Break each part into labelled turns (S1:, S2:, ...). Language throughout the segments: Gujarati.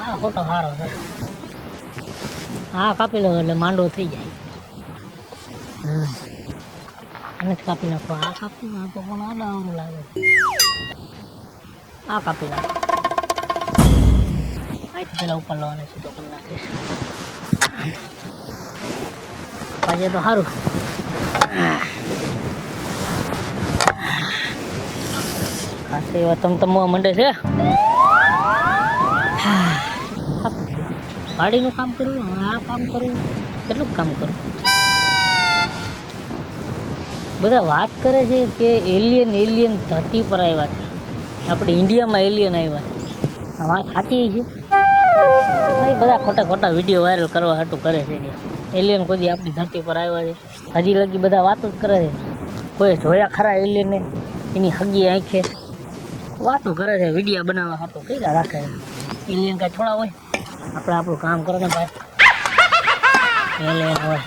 S1: આ ફોટો સારો છે. હા કાપી લો એટલે માંડો થઈ જાય. જ કાપી નાખો આ કાપી નાખો પણ આડાવડું લાગે આ કાપી નાખો પેલા ઉપર લાવવાને સીધો કરી નાખીશ. આજે તો સારું. ખાસી એવા તમતમવા મંડે છે. ગાડીનું કામ કરવું આ કામ કરવું કેટલું કામ કરવું બધા વાત કરે છે કે એલિયન એલિયન ધરતી પર આવ્યા છે. આપણે ઇન્ડિયામાં એલિયન આવ્યા છે. વાત સાચી છે? બધા ખોટા ખોટા વીડિયો વાયરલ કરવા હાટું કરે છે એલિયન કોઈ આપણી ધરતી પર આવ્યા છે. હજી લગી બધા વાતો જ કરે છે. કોઈ જોયા ખરા એલિયનને એની હગી આંખે. વાતો કરે છે, વિડીયા બનાવવા હાટું કઈ રાખે એલિયન કાંઈ થોડા હોય, આપણે આપણું કામ કરો ને ભાઈ. એલિયન હોય.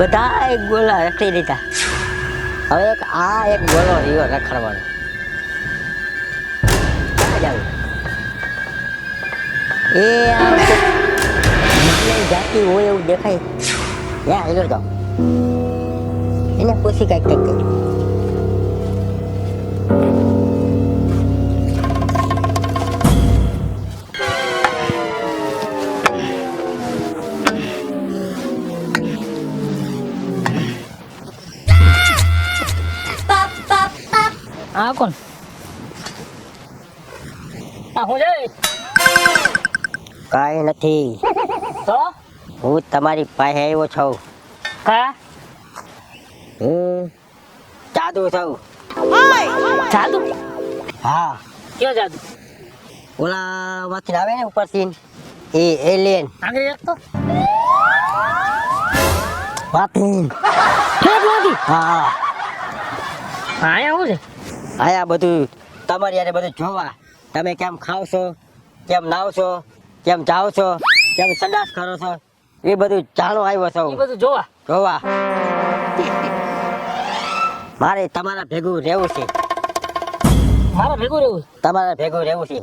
S2: બધા એક ગોલા રખડી દીધા હવે એક આ એક ગોલો રહ્યો રખડવાનો. ક્યાં જાવું? એ જાતી હોય એવું દેખાય. ત્યાં હેલો તો એને પૂછી કાંઈક કંઈક
S1: આ કોણ? આ હું જાય
S2: કાંઈ નથી.
S1: તો?
S2: હું તમારી પાસે આવ્યો છું.
S1: કા?
S2: હું જાદુ છું.
S1: જાદુ?
S2: હા.
S1: કયો જાદુ?
S2: ઓલા માંથી આવે ને ઉપરથી. એ એલિયન
S1: આગળ એક
S2: તો.
S1: ફેર લાગી
S2: હા.
S1: આયા શું છે?
S2: આયા બધું તમારી યારે બધું જોવા. તમે કેમ ખાવ છો કેમ નાવ છો કેમ જાઓ છો કેમ સંડાસ કરો છો? એ બધું જાણો આવ્યો છો.
S1: બધું જોવા.
S2: જોવા. મારે તમારા ભેગું રહેવું છે.
S1: મારા ભેગું રહેવું
S2: તમારા ભેગું રહેવું છે.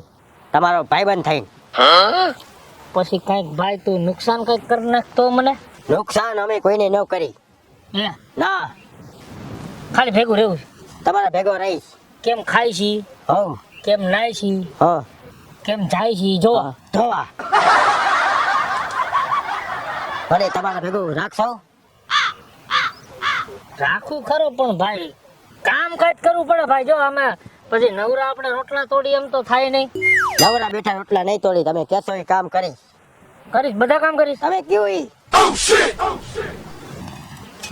S2: તમારો ભાઈબંધ થઈને.
S1: પછી કંઈક ભાઈ તું નુકસાન કંઈક કરી નાખતો મને?
S2: નુકસાન અમે કોઈને ન કરી. ના.
S1: ખાલી ભેગું રહેવું
S2: તમારા ભેગો રહીશ.
S1: કેમ ખાય છે?
S2: હવ
S1: કેમ નાય છે?
S2: હ.
S1: કેમ જાય છે? જોવા
S2: જોવા મને તમારા ભેગું રાખશો.
S1: રાખું ખરો પણ ભાઈ કામ કાજ કરવું પડે ભાઈ. જો અમે પછી નવરા આપણે રોટલા તોડી એમ તો થાય નહીં.
S2: નવરા બેઠા રોટલા નહીં તોડી તમે કેશો એ કામ કરીશ.
S1: કરીશ બધા કામ કરીશ.
S2: તમે કયો ઈ?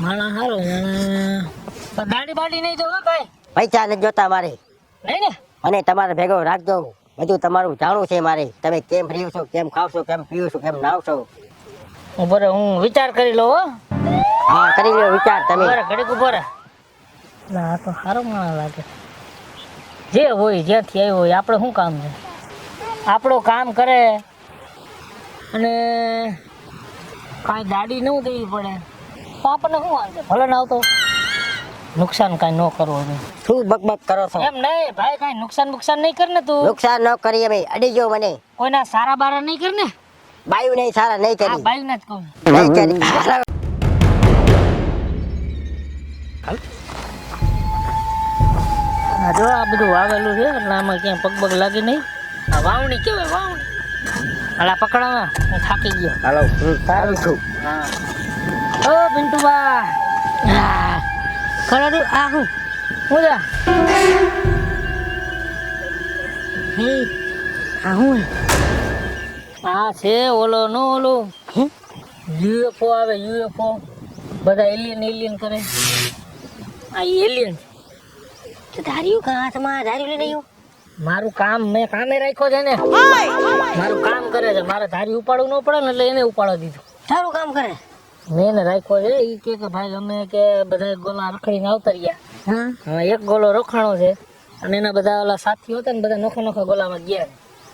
S1: માણા હારો દાડી બાડી નહીં જો ભાઈ.
S2: પૈસા નથી જોતા મારે. અને તમારે ભેગો રાખજો. બધું તમારું જાણવું છે મારે. તમે કેમ રહ્યો છો કેમ ખાવ છો કેમ પીવો છો કેમ નાવ છો
S1: ઊભો હું વિચાર કરી લઉં હો.
S2: હા કરી લો વિચાર તમે.
S1: ઘડીક ઊભો રે ના તો સારો માણસ લાગે. જે હોય જ્યાંથી આવ્યો હોય આપણે શું કામ છે? આપણું કામ કરે અને કાંઈ દાડી ન દેવી પડે. તો આપણને શું વાંધો? ભલે ના આવતો. નુકસાન કાંઈ ન કરવું નહીં
S2: શું બકબક કરો છો?
S1: એમ નહીં ભાઈ કઈ નુકસાન નુકસાન નહીં કર ને તું.
S2: નુકસાન ન કરીએ ભાઈ અડી ગયો મને.
S1: કોઈના સારા બારા નહીં કર ને?
S2: બાયુ નહીં સારા નહીં કરી.
S1: બાયુ ના જ કહું.
S2: નહીં કરી.
S1: જો આ બધું વાવેલું છે એટલે આમાં ક્યાંય પગ પગ લાગે નહીં. આ વાવણી કેવાય વાવણી. હાલા પકડાવા હું થાકી ગયો.
S2: હાલો હું સારું છું.
S1: હા. ઓ પિન્ટુબા હા. ખરું આ હું હું જા હે આ હું આ છે ઓલો નો ઓલો યુએફઓ આવે યુએફઓ બધા એલિયન એલિયન કરે આ એલિયન
S2: તો ધાર્યું કે હાથમાં ધાર્યું લઈને આવ્યો
S1: મારું કામ મેં કામે રાખ્યો છે ને મારું કામ કરે છે મારે ધારી ઉપાડવું ન પડે ને એટલે એને ઉપાડવા દીધું
S2: તારું કામ કરે
S1: મેં એને રાખ્યો છે એ કે કે ભાઈ અમે કે બધા ગોલા રખડીને આવતા રહ્યા.
S2: હા.
S1: એક ગોલો રોખાણો છે અને એના બધા ઓલા સાથીઓ હતા ને બધા નોખા નોખા ગોલામાં ગયા.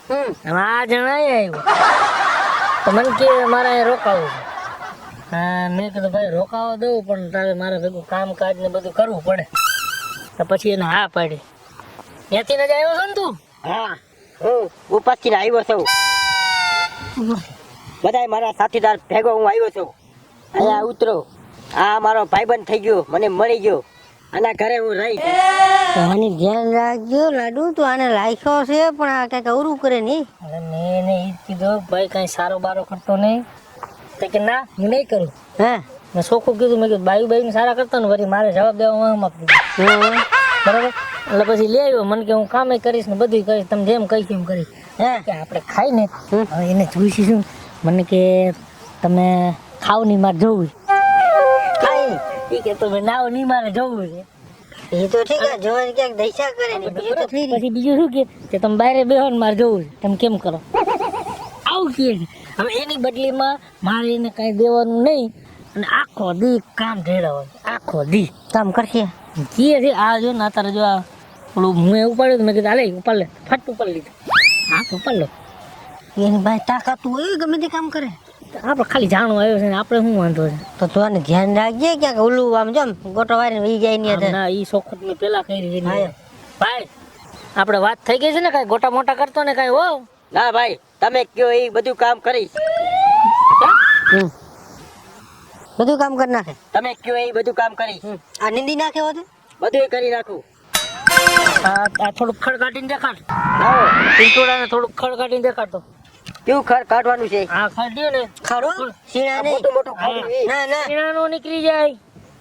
S2: હમ.
S1: આ જણાય આવ્યો. તો મને કે મારે અહીંયા રોકાવું છે. હા મેં કીધું ભાઈ રોકાવા દઉં પણ તારે મારે ભેગું કામકાજ ને બધું કરવું પડે. તો પછી એને હા પાડી. ત્યાંથી ને જ આવ્યો છો ને તું?
S2: હા. હું ઉપસ્થિત આવ્યો છું. બધાય મારા સાથીદાર ભેગો હું આવ્યો છું. અહીંયા ઉતરો. આ મારો ભાઈબંધ થઈ ગયો મને મળી ગયો. આના ઘરે હું રહી.
S3: આની ધ્યાન રાખજો લાડુ તો આને લાખ્યો છે પણ આ કંઈક અવરું કરે નહીં.
S1: એટલે મેં એને ઈ કીધો ભાઈ કાંઈ સારો બારો કરતો નહીં. તો કે ના હું નહીં કરું.
S3: હા?
S1: મેં ચોખ્ખું કીધું મેં કીધું બાયુ બાયુને સારા કરતો ને વળી મારે જવાબ દેવા હું આપી બરાબર? એટલે પછી લઈ આવ્યો મને કે હું કામે કરીશ ને બધું કરીશ તમે જેમ કહીશ એમ કરીશ.
S3: હા?
S1: કે આપણે ખાઈ ને એને જોઈશું મને કે તમે ખાવની મારે જવું કે તમે નાવ મારે જવું છે.
S3: એ તો ઠીક છે જોવા ક્યાંક દૈસા કરે ને બીજું તો
S1: પછી બીજું શું કે? કે તમે બહાર બેહો ને મારે જવું છે. તમે કેમ કરો? આવું કહે હવે એની બદલીમાં મારે એને કાંઈ દેવાનું નહીં. અને આખો દી કામ ઢેરાવાનું આખો દી.
S3: કામ કરશે?
S1: કીએ છે આ જો ને અત્યારે જો આ પેલું મેં ઉપાડ્યું મેં કીધું હાલે ઉપાડ લે. ફટ ઉપાડ લીધું. હા ઉપાડ લો.
S3: એની ભાઈ તાકાત હોય ગમે તે કામ કરે.
S1: આપણે ખાલી જાણવું આવ્યો છે ને આપણે શું વાંધો છે?
S3: તો તું ધ્યાન રાખજે ક્યાંક ઓલું આમ જો ગોટો વારીને વહી જાય ની
S1: આમ ના એ સોખત મેં પેલા કરી દીધી ભાઈ આપણે વાત થઈ ગઈ છે ને કાંઈ ગોટા મોટા કરતો ને કાંઈ હો?
S2: ના ભાઈ તમે કયો એ બધું કામ કરીશ
S3: બધું કામ કરી નાખે.
S2: તમે કયો એ બધું કામ કરીશ
S3: હમ. આ નિંદી નાખે હોત
S2: બધું કરી નાખું.
S1: આ થોડુંક ખડ કાઢીને દેખાડ. પિંટોડાને થોડુંક ખડ કાઢીને દેખાડતો
S2: કેવું ખર કાઢવાનું છે?
S1: હા? ખડ. ને
S2: આ
S3: નહીં
S2: મોટું મોટું ખાડું
S3: ના ના.
S1: શીણાનો નીકળી જાય.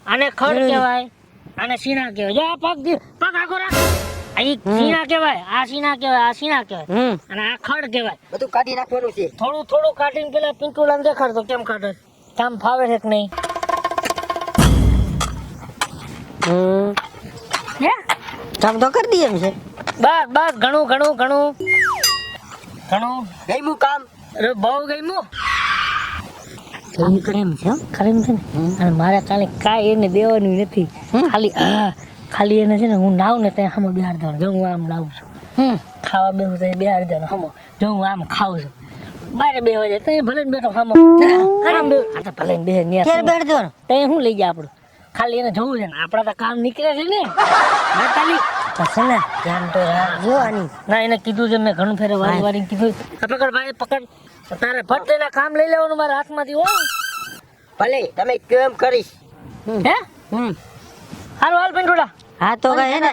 S1: અને ખડ કહેવાય. અને શીણા કહેવાય. જો આ પગ પગ આગો રાખ. આ શીણા કહેવાય. આ શીણા કહેવાય આ શીણા કહેવાય. અને આ ખડ કહેવાય.
S2: બધું કાઢી નાખવાનું છે.
S1: થોડું થોડું કાઢીને પેલા પિંટોડાને દેખાડતો કેમ કાઢે. કામ ફાવે છે કે નહીં?
S3: હમ.
S1: હે?
S3: કામ તો કરી દઈએ એમ છે.
S1: બસ બસ ઘણું ઘણું ઘણું. ઘણું
S2: ગયું કામ.
S1: અરે બહુ ગયું ખરેમ છે હો, ખરેમ છે ને? અને મારે કાલે કાંઈ એને દેવાનું નથી. ખાલી ખાલી એને છે ને હું નાવ ને ત્યાં હમો બિહાર દેવાનું જો હું આમ નાવું છું.
S3: હમ.
S1: ખાવા બેહું તો બિહાર દેવાનું હમો જો હું આમ ખાઉં છું. બારે બે જાય ત્યાં ભલે બેઠો હમો આમ તો ભલે તઈ શું લઈ જાય આપણું. ખાલી એને જોવું છે ને. આપણા તો કામ નીકળે છે ને.
S3: પછી ને? ધ્યાન તો રાખજો આની
S1: ના એને કીધું છે મેં ઘણું ફેરે વારી વારી કીધું. પકડ ભાઈ પકડ. તારે એના કામ લઈ લેવાનું મારા હાથમાંથી હો.
S2: ભલે તમે કયો એમ કરીશ
S1: હે?
S3: હમ.
S1: હાલો હાલ પિંટોડા
S3: હા તો કઈ ને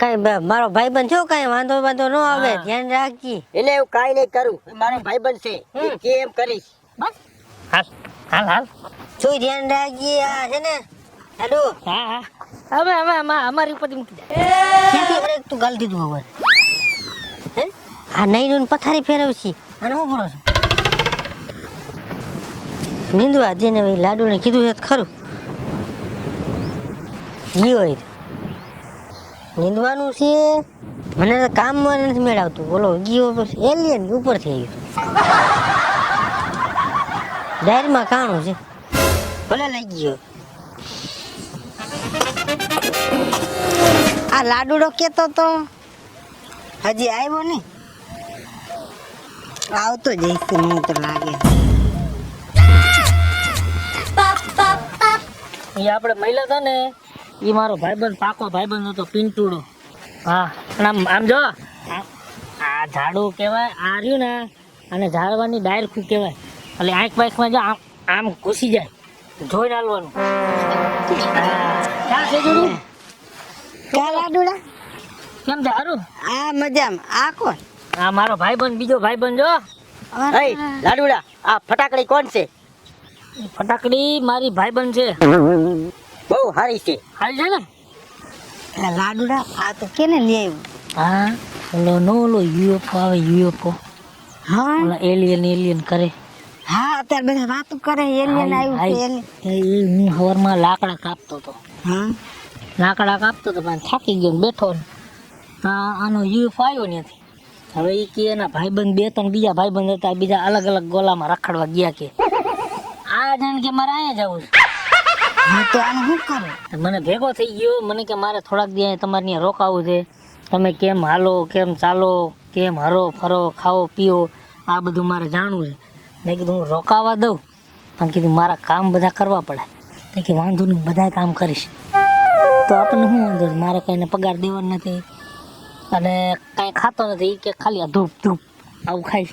S3: કઈ મારો ભાઈ બન છો કઈ વાંધો વાંધો ન આવે ધ્યાન રાખજી.
S2: એટલે હું કાંઈ નહીં કરું. મારો ભાઈબંધ છે. એ કે એમ કરીશ?
S1: બસ. હાલ હાલ હાલ.
S3: ધ્યાન રાખજી આ છે ને હેલો.
S1: હા હા. હવે હવે અમારી ઉપર મૂકી દે.
S3: તું ગાલ દીધું હવે? હે? આ નહીં નું પથારી ફેરવશી. અને હું કરો છો નીંદવા જેને લાડુ લાડુને કીધું છે ખરું. ઈ હોય નીંદવાનું છે મને તો કામમાં નથી મેળવતું. બોલો ગયો એલિયન ઉપર થઈ આવ્યું. ડાયરીમાં કાણું છે. ભલે લઈ ગયો. આ લાડુડો કેતો તો હજી આવ્યો ને આવતો જઈશ મને તો લાગે.
S1: એ આપણે મહિલા હતા ને એ મારો ભાઈબંધ, પાકો ભાઈબંધ હતો પિંટુડો હા, અને આમ આમ જો, આ- ઝાડુ કહેવાય, આ રહ્યું ને, અને ઝાડવાની ડાયરખું કહેવાય. એટલે આંખ બાંખમાં જો આમ આમ ઘૂસી જાય, જોઈને હાલવાનું. હા. ક્યાં છે જોડું?
S3: ક્યાં લાડુડા
S1: કેમ છે હારું?
S3: આ મજામાં. આ કોણ?
S1: આ મારો ભાઈબંધ બીજો ભાઈબંધ જો.
S2: હઈ લાડુડા આ ફટાકડી કોણ છે?
S1: ફટાકડી મારી ભાઈબંધ છે.
S2: બહુ સારી છે.
S1: હાલ છે ને.
S3: લાડુડા આ તો કેને લઈ આવ્યું
S1: હા ઓલો નો ઓલો યુએફઓ આવે યુએફઓ
S3: હા?
S1: ઓલા એલિયન એલિયન કરે.
S3: હા અત્યારે બધા વાતો કરે એલિયન આવ્યું છે alien.
S1: એ એ હું હવારમાં લાકડા કાપતો હતો.
S3: હા?
S1: લાકડા કાપતો હતો પણ થાકી ગયો બેઠો આનો યુફ આવ્યો નથી હવે એ કે એના ભાઈબંધ બે ત્રણ બીજા ભાઈબંધ હતા બીજા અલગ અલગ ગોલામાં રખડવા ગયા કે. આ જાણ કે મારે અહીંયા જવું
S3: હા તો આનું શું કરું?
S1: મને ભેગો થઈ ગયો, મને કે મારે થોડાક દી તમારે ત્યાં રોકાવું છે. તમે કેમ હાલો, કેમ ચાલો, કેમ હરો, ફરો, ખાઓ, પીઓ, આ બધું મારે જાણવું છે. મેં કીધું હું રોકાવા દઉં. પણ કીધું મારા કામ બધા કરવા પડે. કે વાંધો નહીં બધા કામ કરીશ. તો આપણને શું વાંધો મારે કંઈને પગાર દેવાનો નથી. અને કાંઈ ખાતો નથી કે ખાલી આ ધૂપ ધૂપ આવું ખાઈશ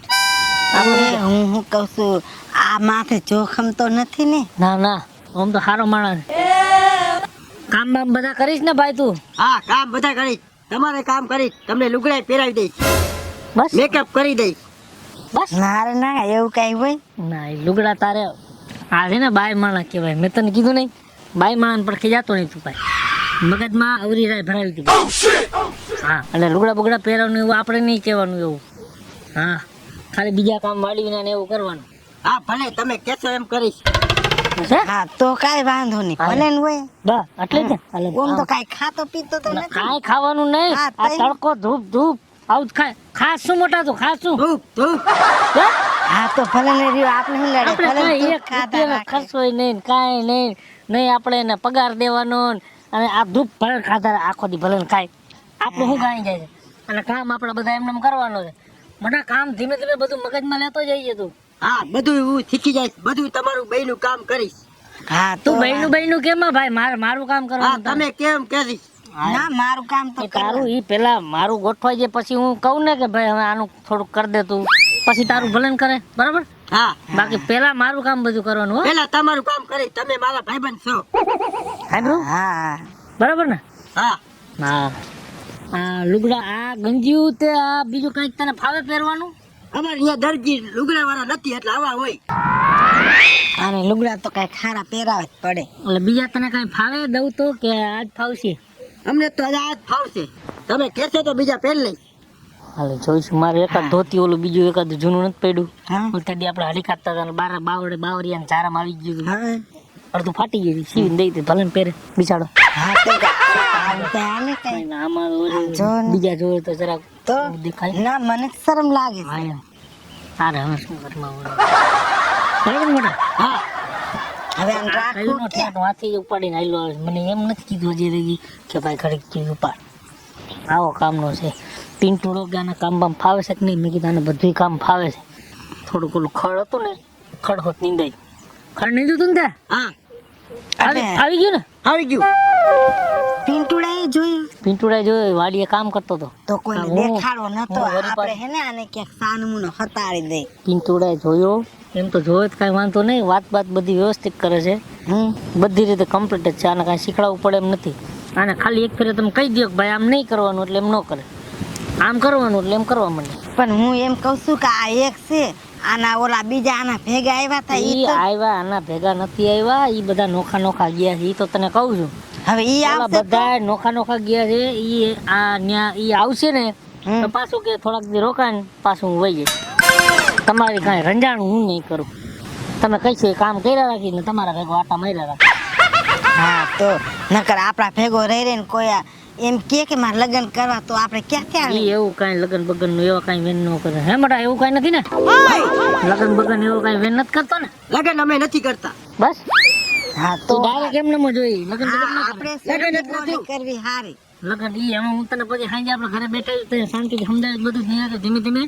S3: આપણે હું શું કહું છું? આ માથે જોખમ તો નથી ને?
S1: ના ના આમ તો સારો માણસ. કામ બામ બધા કરીશ ને ભાઈ તું?
S2: હા કામ બધા કરીશ. તમારે કામ કરીશ. તમને લુગડાઈ પહેરાવી દઈશ.
S1: બસ.
S2: મેકઅપ કરી દઈશ.
S1: બસ.
S3: મારે ના એવું કઈ હોય?
S1: ના એ લુગડા તારે. આ છે ને બાય માણસ કહેવાય. મેં તને કીધું નહીં. બાય માણસ પર ખેજાતો નહીં તું ભાઈ મગજમાં અવરી રાય ભરાવી દીધી. હા એટલે લુગડા બુગડા પહેરવાનું એવું આપણે નહીં કહેવાનું એવું. હા ખાલી બીજા કામ વાળીને એવું કરવાનું.
S2: હા ભલે તમે કહેશો એમ કરીશ.
S3: હા તો કાઈ વાંધો નહીં. ભલે હોય.
S1: બસ એટલે જ.
S3: ઓમ તો કાઈ ખાતો પીતો તો નથી.
S1: કાંઈ ખાવાનું નહીં. આ તડકો ધૂપ ધૂપ. આવું ખાય. ખાસ શું મોટા તું ખાસ શું
S2: ધૂપ ધૂપ.
S1: હા?
S3: તો ભલે ને રહ્યો આપણે શું લડે? ભલે ને
S1: કાંઈ
S3: તું
S1: એક
S3: ખાતા
S1: ખર્ચોય નહીં ને કાંઈ નહીં. નહીં આપણે એને પગાર દેવાનો અને આ ધૂપ ભલે ખાતા આખો દી ભલન ખાય આપણું શું ગાઈ જાય છે અને કામ આપણે બધા એમને એમ કરવાનું છે. મોટા કામ ધીમે ધીમે બધું મગજમાં લેતો જઈએ તું.
S2: હા બધું હું શીખી જઈશ બધું તમારું બહેનું કામ કરીશ.
S3: હા તો
S1: બહેનું બહેનું કેમ ભાઈ? મારે મારું કામ
S2: હા
S1: કરવાનું
S2: તમે કેમ કરીશ?
S3: ના મારું કામ તો
S1: તારું ઈ પેલા મારું ગોઠવાઈ જાય પછી હું કહું ને કે ભાઈ હવે આનું થોડુંક કરી દે તું. પછી તારું ભલન કરે. બરાબર?
S2: હા.
S1: બાકી પેલા મારું કામ બધું કરવાનું હો.
S2: પેલા તમારું કામ કરી તમે મારા ભાઈબંધ છો.
S1: સાંભળ્યું?
S3: હા.
S1: બરાબર ને?
S2: હા.
S1: હા. આ લુગડા આ ગંજીયું તે આ બીજું કંઈક તને ફાવે પહેરવાનું?
S2: અમારે અહીંયા દરજી લુગડા વાળા નથી એટલે આવા હોય.
S3: અને લુગડા તો કઈ ખારા પહેરાવે જ પડે.
S1: એટલે બીજા તને કાંઈ ફાવે દઉં તો કે આજ ફાવશે?
S2: અમને તો આજે ફાવશે. તમે કહેશો તો બીજા પહેર લઈશ.
S1: હાલે જોઈશું. મારે એકાદ ધોતી ઓલું બીજું એકાદ જૂનું નથી પડ્યું.
S3: હા.
S1: ઉલટા દી આપણે હળી કાઢતા હતા બાર બાવડે બાવરિયા ચારામાં આવી ગયું અડધું ફાટી ગયું સીવીને દઈ દે ભલે પહેરે. બિચારો. બીજા જોયે તો જરાક
S3: તો
S1: દેખાય.
S3: ના મને શરમ લાગે.
S1: તારે હવે શું કરવા
S2: હા.
S3: હવે આમ
S1: કઈનો ઠેઠ હાથી ઉપાડીને આયલો મને એમ નથી કીધું હજી કે ભાઈ ચીજ ઉપાડ. આવો કામનો છે. પિન્ટુ રોગાના કામ બામ ફાવે છે કે નહીં? મેં કીધું આને બધું કામ ફાવે છે. થોડુંક ઓલું ખડ હતું ને ખડ હોત નીંદાઈ ખડ નીંદું તું ને ત્યાં?
S2: હા.
S1: આવી ગયું ને?
S2: આવી ગયું.
S3: પિન્ટુડાએ જોયું?
S1: પિન્ટુડાએ જોયો વાડીએ કામ કરતો હતો.
S3: તો
S1: કોઈ
S3: દેખાડો નતો આપણે હે ને આને ક્યાંક સાનમુનો હતાડી દે.
S1: પિન્ટુડાએ જોયો. એમ તો જોયો જ કાંઈ વાંધો નહીં. વાત બાત બધી વ્યવસ્થિત કરે છે.
S3: હમ.
S1: બધી રીતે કમ્પ્લીટ જ છે. આને કાંઈ શીખડાવવું પડે એમ નથી. આને ખાલી એક ફેરે તમે કહી દો કે ભાઈ આમ નહીં કરવાનું એટલે એમ ન કરે. આમ કરવાનું એટલે એમ કરવા માંડે.
S3: પણ હું એમ કહું છું કે આ એક છે આના ઓલા બીજા આના ભેગા આવ્યા હતા ઈ
S1: આવ્યા આના ભેગા નથી આવ્યા ઈ બધા નોખા નોખા ગયા છે ઈ તો તને કહું છું.
S3: હવે ઈ આવશે
S1: બધા નોખા નોખા ગયા છે ઈ આ ન્યા ઈ આવશે ને. તો પાછું કે થોડાક દી રોકાય ને પાછું હું વહી જઈશ. તમારી કાંઈ રંજાણ હું નહીં કરું. તમે એ કામ કર્યા રાખીને તમારા ભેગો આટા માર્યા રાખી.
S3: હા તો નકર આપણા ભેગો રહી રહીને કોઈ એમ કે કે મારે લગ્ન કરવા તો આપણે ક્યાં ક્યાં
S1: ઈ એવું કઈ લગન બગનનું એવા કાંઈ વેન ન કરે. હે મડા એવું કઈ નથી ને? લગન બગન એવું કઈ વેન નથી કરતો ને?
S2: લગન અમે નથી કરતા.
S1: બસ.
S3: હા
S1: તો ડાયરેક્ટ એમને ન જોઈ. લગન બગન
S3: આપણે
S2: લગન નથી.
S3: કરવી હારી.
S1: લગન ઈ એમ હું તને પછી સાંજે આપણે ઘરે બેઠા હોય તો શાંતિથી સમજાય બધું. નહીં ધીમે ધીમે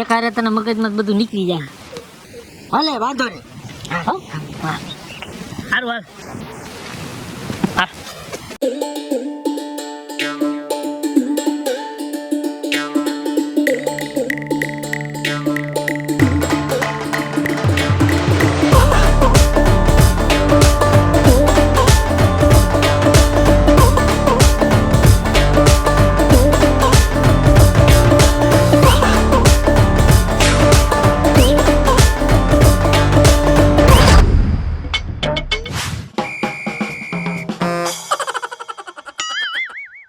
S1: એક હારે તને મગજમાં બધું નીકળી જાય.
S2: ભલે વાંધો નહીં.
S1: હો? હા. સારું હાલ.